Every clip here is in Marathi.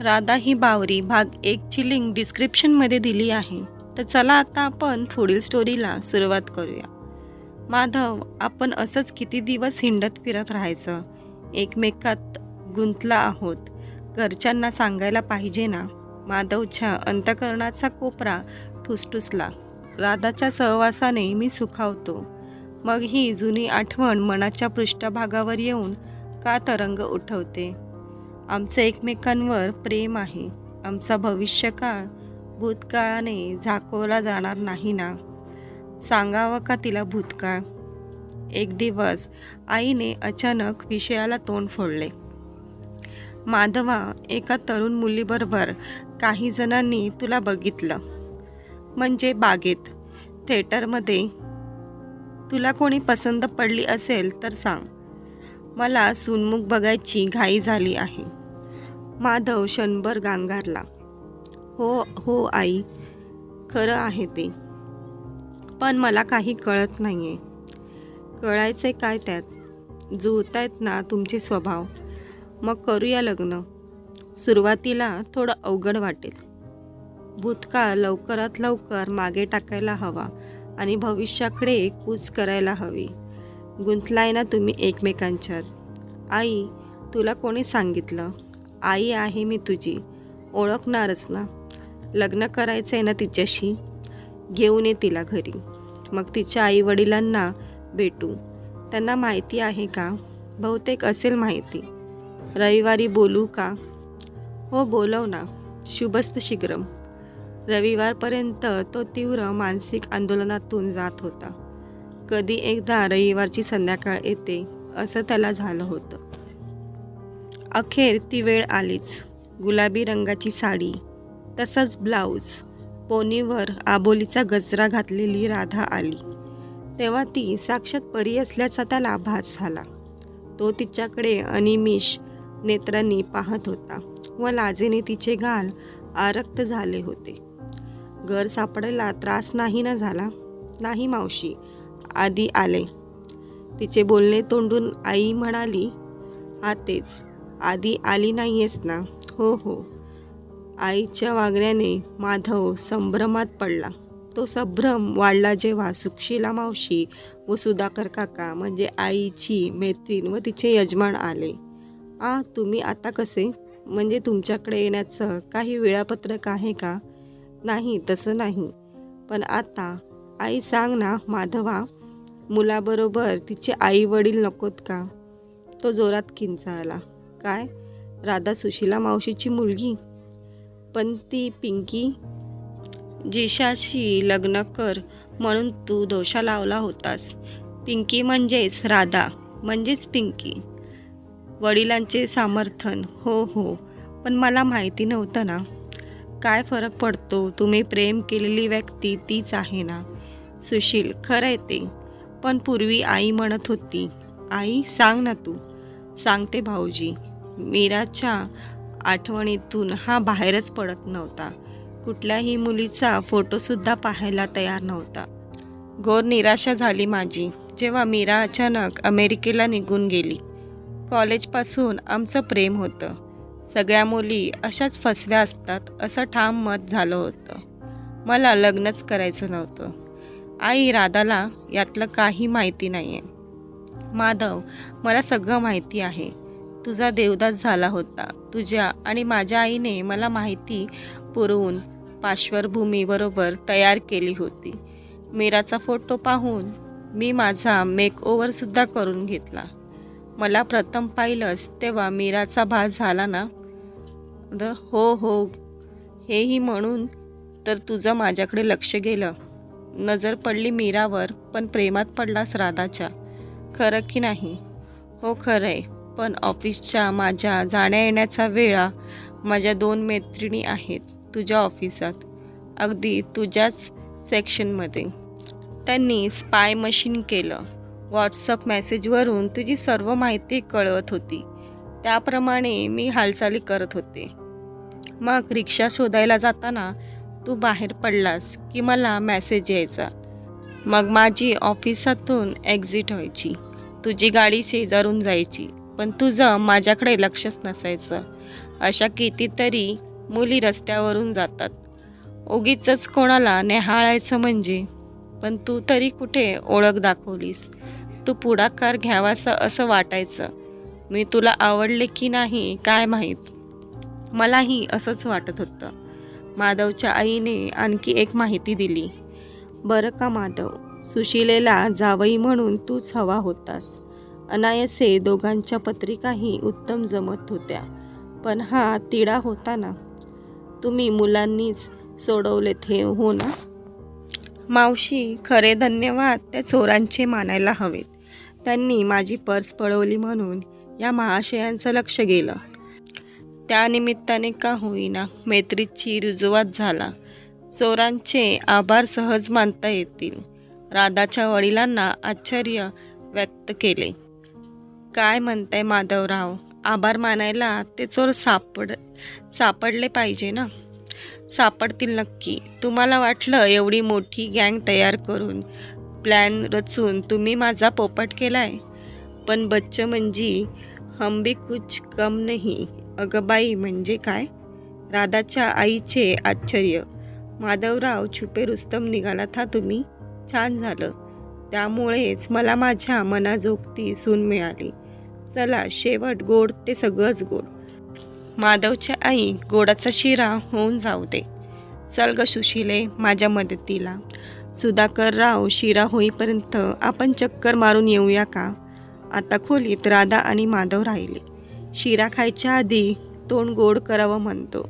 राधा ही बावरी भाग एकची लिंक डिस्क्रिप्शनमध्ये दिली आहे. तर चला आता आपण पुढील स्टोरीला सुरुवात करूया. माधव आपण असंच किती दिवस हिंडत फिरत राहायचं? एकमेकात गुंतला आहोत. घरच्यांना सांगायला पाहिजे ना? माधवच्या अंतकरणाचा कोपरा ठुसठुसला. राधाच्या सहवासाने मी सुखावतो. मग ही जुनी आठवण मनाच्या पृष्ठभागावर येऊन का तरंग उठवते? आमचं एकमेकांवर प्रेम आहे. आमचा भविष्यकाळ भूतकाळाने झाकवला जाणार नाही ना? सांगावं का तिला भूतकाळ? एक दिवस आईने अचानक विषयाला तोंड फोडले. माधवा एका तरुण मुलीबरोबर काही जणांनी तुला बघितलं. म्हणजे बागेत. थिएटरमध्ये. तुला कोणी पसंत पडली असेल तर सांग. मला सुनमुख बघायची घाई झाली आहे. माधव क्षणभर गांगारला. हो हो आई. खरं आहे ते. पण मला काही कळत नाही आहे कळायचं आहे काय त्यात? जुळतायत ना तुमचे स्वभाव. मग करूया लग्न. सुरुवातीला थोडं अवघड वाटेल. भूतकाळ लवकरात लवकर मागे टाकायला हवा आणि भविष्याकडे कूच करायला हवी. गुंतलाय ना तुम्ही एकमेकांच्यात. आई तुला कोणी सांगितलं? आई आहे मी तुझी. ओळखणारच ना. लग्न करायचं आहे ना तिच्याशी? घेऊन ये तिला घरी. मग तिच्या आई वडिलांना भेटू. त्यांना माहिती आहे का? बहुतेक असेल माहिती. रविवारी बोलू का? हो बोलव ना. शुभस्त शीघ्रम. रविवारपर्यंत तो तीव्र मानसिक आंदोलनातून जात होता. कधी एकदा रविवारची संध्याकाळ येते असं त्याला झालं होतं. अखेर ती वेळ आलीच. गुलाबी रंगाची साडी तसंच ब्लाऊज पोनीवर आबोलीचा गजरा घातलेली राधा आली. तेव्हा ती साक्षात परी असल्याचा त्याला आभास झाला. तो तिच्याकडे अनिमिष नेत्रांनी पाहत होता व लाजेने तिचे गाल आरक्त झाले होते. घर सापडायला त्रास नाही ना झाला? नाही मावशी आधी आले. तिचे बोलणे तोंडून आई म्हणाली हा तेच आधी आली नाहीयेस ना? हो हो. आईच्या वागण्याने माधव संभ्रमात पडला. तो संभ्रम वाढला जेव्हा सुक्षीला मावशी व सुधाकर काका म्हणजे आईची मैत्रीण व तिचे यजमान आले. आ तुम्ही आता कसे? म्हणजे तुमच्याकडे येण्याचं काही वेळापत्रक आहे का? नाही तसं नाही. पण आता आई सांग ना माधवा मुलाबरोबर तिचे आई वडील नकोत का? तो जोरात किंचाळला काय? राधा सुशीला मावशीची मुलगी. पण ती पिंकी. जिशाशी लग्न कर म्हणून तू दोषा लावला होतास. पिंकी म्हणजेच राधा म्हणजेच पिंकी. वडिलांचे समर्थन हो हो. पण मला माहिती नव्हतं ना. काय फरक पडतो? तुम्ही प्रेम केलेली व्यक्ती तीच आहे ना? सुशील खरं आहे ते. पण पूर्वी आई म्हणत होती आई सांग ना तू. सांगते भाऊजी. मीराच्या आठवणीतून हा बाहेरच पडत नव्हता. कुठल्याही मुलीचा फोटोसुद्धा पाहायला तयार नव्हता. घोर निराशा झाली माझी जेव्हा मीरा अचानक अमेरिकेला निघून गेली. कॉलेजपासून आमचं प्रेम होतं. सगळ्या मुली अशाच फसव्या असतात असं ठाम मत झालं होतं. मला लग्नच करायचं नव्हतं. आई राधाला यातलं काही माहिती नाही आहे माधव मला सगळं माहिती आहे. तुझा देवदास झाला होता. तुझ्या आणि माझ्या आईने मला माहिती पुरवून पार्श्वभूमीबरोबर तयार केली होती. मीराचा फोटो पाहून मी माझा मेकओव्हरसुद्धा करून घेतला. मला प्रथम पाहिलंच तेव्हा मीराचा भास झाला ना? द हो हो. हेही म्हणून तर तुझं माझ्याकडे लक्ष गेलं. नजर पडली मीरावर पण प्रेमात पडलास राधाच्या. खरं की नाही? हो खरं आहे पण ऑफिसच्या माझ्या जाण्या येण्याचा वेळा माझ्या दोन मैत्रिणी आहेत तुझ्या ऑफिसात. अगदी तुझ्याच सेक्शनमध्ये. त्यांनी स्पाय मशीन केलं. व्हॉट्सअप मेसेजवरून तुझी सर्व माहिती कळवत होती. त्याप्रमाणे मी हालचाली करत होते. मग रिक्षा शोधायला जाताना तू बाहेर पडलास की मला मॅसेज यायचा. मग माझी ऑफिसातून एक्झिट व्हायची. तुझी गाडी शेजारून जायची. पण तुझं माझ्याकडे लक्षच नसायचं. अशा कितीतरी मुली रस्त्यावरून जातात. उगीच कोणाला नेहाळायचं म्हणजे पण तू तरी कुठे ओळख दाखवलीस? तू पुढाकार घ्यावासा असं वाटायचं. मी तुला आवडले की नाही काय माहीत? मलाही असंच वाटत होतं. माधवच्या आईने आणखी एक माहिती दिली. बरं का माधव सुशिलेला जावई म्हणून तूच हवा होतास. अनायसे दोघांच्या पत्रिकाही उत्तम जमत होत्या. पण हा तिडा होता ना तुम्ही मुलांनीच सोडवलेत हे हो ना? मावशी खरे धन्यवाद. त्या चोरांचे मानायला हवेत. त्यांनी माझी पर्स पळवली म्हणून या महाशयांचं लक्ष गेलं. त्यानिमित्ताने का होईना मैत्रीची रुजुवात झाला. चोरांचे आभार सहज मानता येतील. राधाच्या वडिलांना आश्चर्य व्यक्त केले. काय म्हणताय माधवराव? आभार मानायला ते चोर सापड सापडले पाहिजे ना? सापडतील नक्की. तुम्हाला वाटलं एवढी मोठी गँग तयार करून प्लॅन रचून तुम्ही माझा पोपट केलाय? पण बच्च म्हणजे हम भी कुछ कम नाही. अगं बाई म्हणजे काय? राधाच्या आईचे आश्चर्य. माधवराव छुपे रुस्तम निघालात हा तुम्ही? छान झालं. त्यामुळेच मला माझ्या मनाजोगती सून मिळाली. चला शेवट गोड ते सगळंच गोड. माधवच्या आई गोडाचा शिरा होऊन जाऊ दे. चल ग सुशिले माझ्या मदतीला. सुधाकरराव शिरा होईपर्यंत आपण चक्कर मारून येऊया का? आता खोलीत राधा आणि माधव राहिले. शिरा खायच्या आधी तोंड गोड करावं म्हणतो.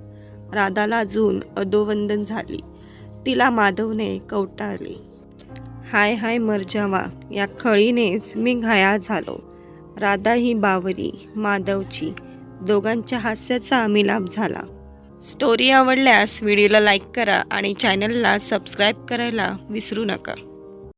राधाला अजून अधोवंदन झाली. तिला माधवने कवटाळले. हाय हाय मर्जावा या खळीनेच मी घायाळ झालो. राधा ही बावरी माधवची. दोघांच्या हास्याचा मिलाप झाला. स्टोरी आवडल्यास व्हिडिओला लाईक करा आणि चॅनलला सबस्क्राईब करायला विसरू नका.